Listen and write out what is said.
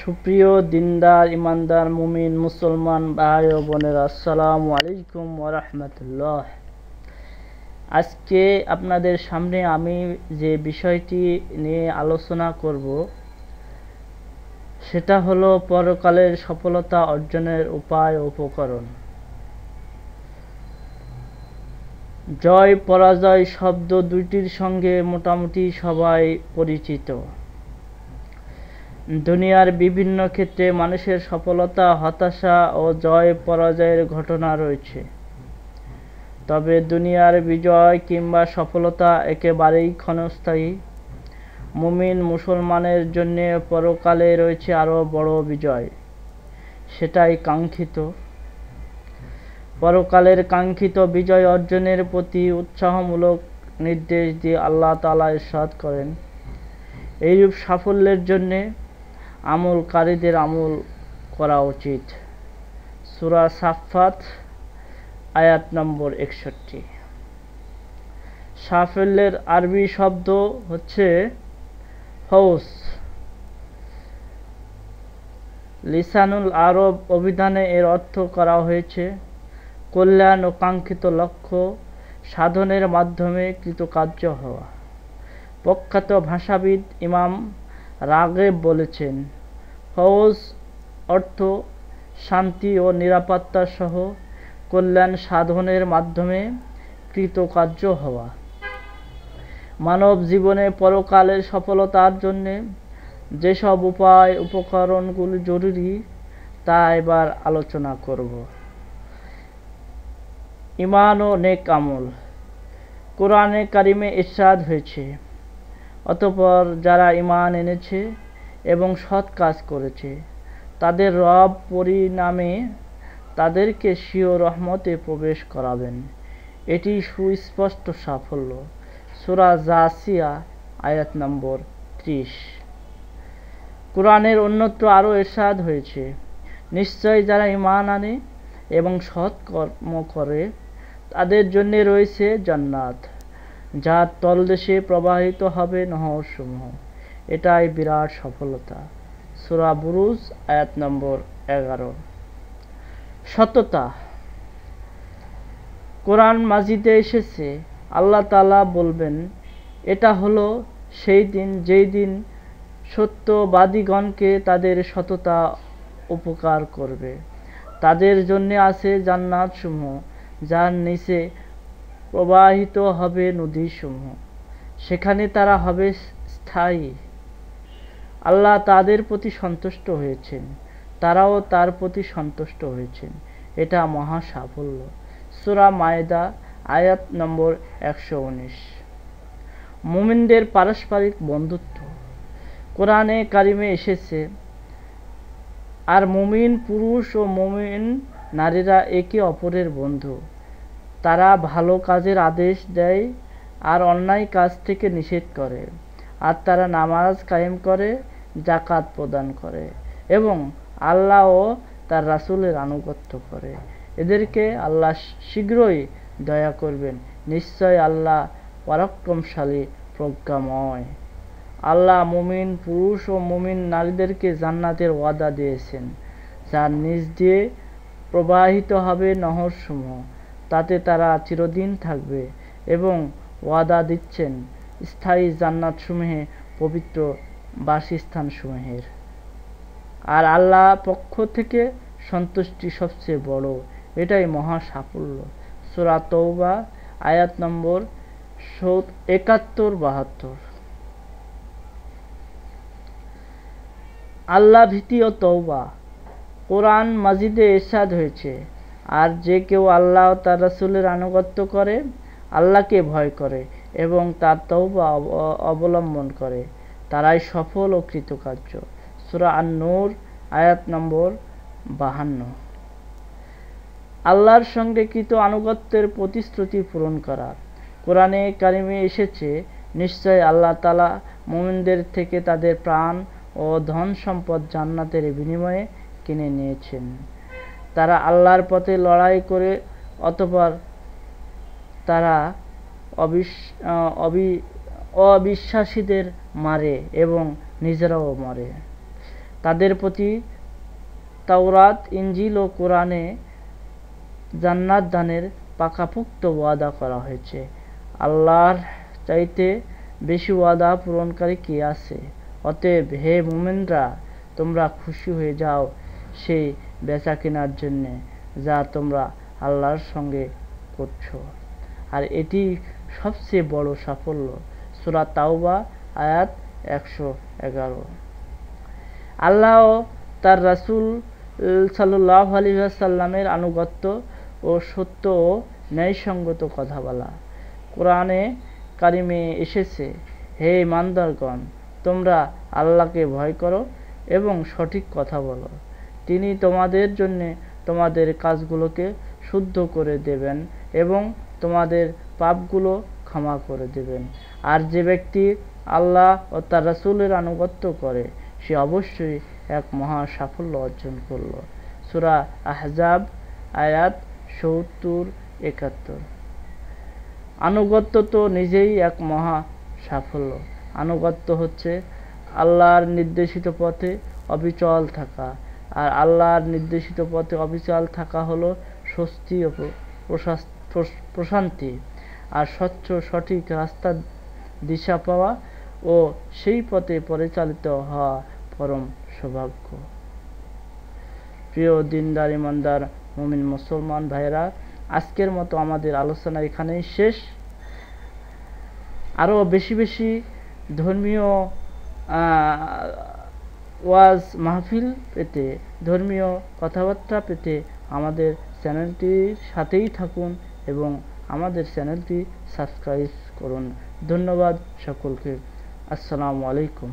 সুপ্রিয় দিনদার, ইমানদার, মুমিন, মুসলমান ভাই ও বোনেরা, আসসালামু আলাইকুম ওরহমতুল্লাহ আজকে আপনাদের সামনে আমি যে বিষয়টি নিয়ে আলোচনা করব, সেটা হলো পরকালের সফলতা অর্জনের উপায় উপকরণ। জয় পরাজয় শব্দ দুইটির সঙ্গে মোটামুটি সবাই পরিচিত। দুনিয়ার বিভিন্ন ক্ষেত্রে মানুষের সফলতা, হতাশা ও জয় পরাজয়ের ঘটনা রয়েছে। তবে দুনিয়ার বিজয় কিংবা সফলতা একেবারেই ক্ষণস্থায়ী। মুমিন মুসলমানের জন্য পরকালে রয়েছে আরও বড় বিজয়। সেটাই কাঙ্ক্ষিত। পরকালের কাঙ্ক্ষিত বিজয় অর্জনের প্রতি উৎসাহমূলক নির্দেশ দিয়ে আল্লাহ তালা ইরশাদ করেন। এইরূপ সাফল্যের জন্যে আমলকারীদের আমল করা উচিত। সুরা সাফাত আয়াত নম্বর একষট্টি। সাফল্যের আরবি শব্দ হচ্ছে ফৌস লিসানুল আরব অভিধানে এর অর্থ করা হয়েছে কল্যাণ ও কাঙ্ক্ষিত লক্ষ্য সাধনের মাধ্যমে কৃতকার্য হওয়া। প্রখ্যাত ভাষাবিদ ইমাম রাগেব বলেছেন ফৌজ অর্থ, শান্তি ও নিরাপত্তা সহ কল্যাণ সাধনের মাধ্যমে কৃতকার্য হওয়া। মানব জীবনে পরকালের সফলতার জন্যে যেসব উপায়, উপকরণগুলি জরুরি, তা এবার আলোচনা করব। ইমান ও নেক আমল। কোরআনে কারিমে ইরশাদ হয়েছে। অতপর যারা ইমান এনেছে এবং সৎ কাজ করেছে। তাদের রব পরিণামে তাদেরকে স্বীয় রহমতে প্রবেশ করাবেন। এটি সুস্পষ্ট সাফল্য। সুরা জাসিয়া, আয়াত নম্বর ত্রিশ। কোরআনের অন্যত্র আরও এরশাদ হয়েছে। নিশ্চয় যারা ইমান আনে এবং সৎ কর্ম করে, তাদের জন্য রয়েছে জান্নাত যার তলদেশে প্রবাহিত হবে নহরসমূহ। এটাই বিরাট সফলতা। সুরা বুরুজ, আয়াত নম্বর এগারো। সততা কোরআন মাজিদে এসেছে, আল্লাহ তালা বলবেন, এটা হলো সেই দিন, যেই দিন সত্যবাদীগণকে তাদের সততা উপকার করবে। তাদের জন্য আছে জান্নাত সমূহ যার নিচে প্রবাহিত হবে নদীসমূহ। সেখানে তারা হবে স্থায়ী। আল্লাহ তাদের প্রতি সন্তুষ্ট হয়েছেন। তারাও তার প্রতি সন্তুষ্ট হয়েছেন। এটা মহা সাফল্য। সুরা মায়দা, আয়াত নম্বর একশো উনিশ। মুমিনদের পারস্পরিক বন্ধুত্ব। কোরআনে কারিমে এসেছে, আর মুমিন পুরুষ ও মুমিন নারীরা একে অপরের বন্ধু। তারা ভালো কাজের আদেশ দেয় আর অন্যায় কাজ থেকে নিষেধ করে। আর তারা নামাজ কায়েম করে জাকাত প্রদান করে এবং আল্লাহ ও তার রাসুলের আনুগত্য করে। এদেরকে আল্লাহ শীঘ্রই দয়া করবেন। নিশ্চয় আল্লাহ পরাক্রমশালী, প্রজ্ঞাময়। আল্লাহ মুমিন, পুরুষ ও মুমিন নারীদেরকে জান্নাতের ওয়াদা দিয়েছেন। যার নিজ দিয়ে প্রবাহিত হবে নহরসমূহ। তাতে তারা চিরদিন থাকবে এবং ওয়াদা দিচ্ছেন স্থায়ী জান্নাতসমূহে পবিত্র বাসস্থানসমূহের। আর আল্লাহ পক্ষ থেকে সন্তুষ্টি সবচেয়ে বড়। এটাই মহা সাফল্য। সুরা আয়াত নম্বর একাত্তর, বাহাত্তর। আল্লাহ ভীতি ও তৌবা কোরআন মাজিদে এরশাদ হয়েছে। আর যে কেউ আল্লাহ তার রাসুলের আনুগত্য করে, আল্লাহকে ভয় করে এবং তার তৌবা অবলম্বন করে। তারাই সফল ও কৃতকার্য। সুরা আন নূর আয়াত নম্বর বাহান্ন। আল্লাহর সঙ্গে কৃত আনুগত্যের প্রতিশ্রুতি পূরণ করা। কোরআনে কারিমে এসেছে, নিশ্চয় আল্লাহ তালা মোমিনদের থেকে তাদের প্রাণ ও ধন সম্পদ জান্নাতের বিনিময়ে কিনে নিয়েছেন। তারা আল্লাহর পথে লড়াই করে, অতপর তারা অবিশ্বাসীদের মারে এবং নিজেরাও মরে। তাদের প্রতি তাওরাত ইঞ্জিল ও কোরআনে জান্নাত দানের পাকাপোক্ত ওয়াদা করা হয়েছে। আল্লাহর চাইতে বেশি ওয়াদা পূরণকারী কে আছে? অতএব হে মোমেনরা, তোমরা খুশি হয়ে যাও সেই বেচা কেনার জন্যে যা তোমরা আল্লাহর সঙ্গে করছ। আর এটি সবচেয়ে বড় সাফল্য। সুরা তাওবা, আয়াত একশো এগারো। আল্লাহ তার রাসুল সাল্লাহ আলী সাল্লামের আনুগত্য ও সত্য ও ন্যায়সঙ্গত কথা বলা কোরআনে কারিমে এসেছে, হে মান্দারগণ তোমরা আল্লাহকে ভয় করো এবং সঠিক কথা বলো। তিনি তোমাদের জন্য তোমাদের কাজগুলোকে শুদ্ধ করে দেবেন এবং তোমাদের পাপগুলো ক্ষমা করে দেবেন। আর যে ব্যক্তি আল্লাহ ও তার রাসুলের আনুগত্য করে, সে অবশ্যই এক মহা সাফল্য অর্জন করল। সুরা আহজাব, আয়াত সত্তর, একাত্তর। আনুগত্য তো নিজেই এক মহা সাফল্য। আনুগত্য হচ্ছে আল্লাহর নির্দেশিত পথে অবিচল থাকা। আর আল্লাহর নির্দেশিত পথে অবিচল থাকা হলো স্বস্তি ও প্রশান্তি। আর স্বচ্ছ, সঠিক রাস্তার দিশা পাওয়া ও সেই পথে পরিচালিত হওয়া পরম সৌভাগ্য। প্রিয় দিনদার, ইমানদার, মুমিন, মুসলমান ভাইরা আজকের মতো আমাদের আলোচনা এখানেই শেষ। আরও বেশি বেশি ধর্মীয় ওয়াজ মাহফিল পেতে, ধর্মীয় কথাবার্তা পেতে আমাদের চ্যানেলটির সাথেই থাকুন এবং আমাদের চ্যানেলটি সাবস্ক্রাইব করুন। ধন্যবাদ সকলকে। আসসালামু আলাইকুম।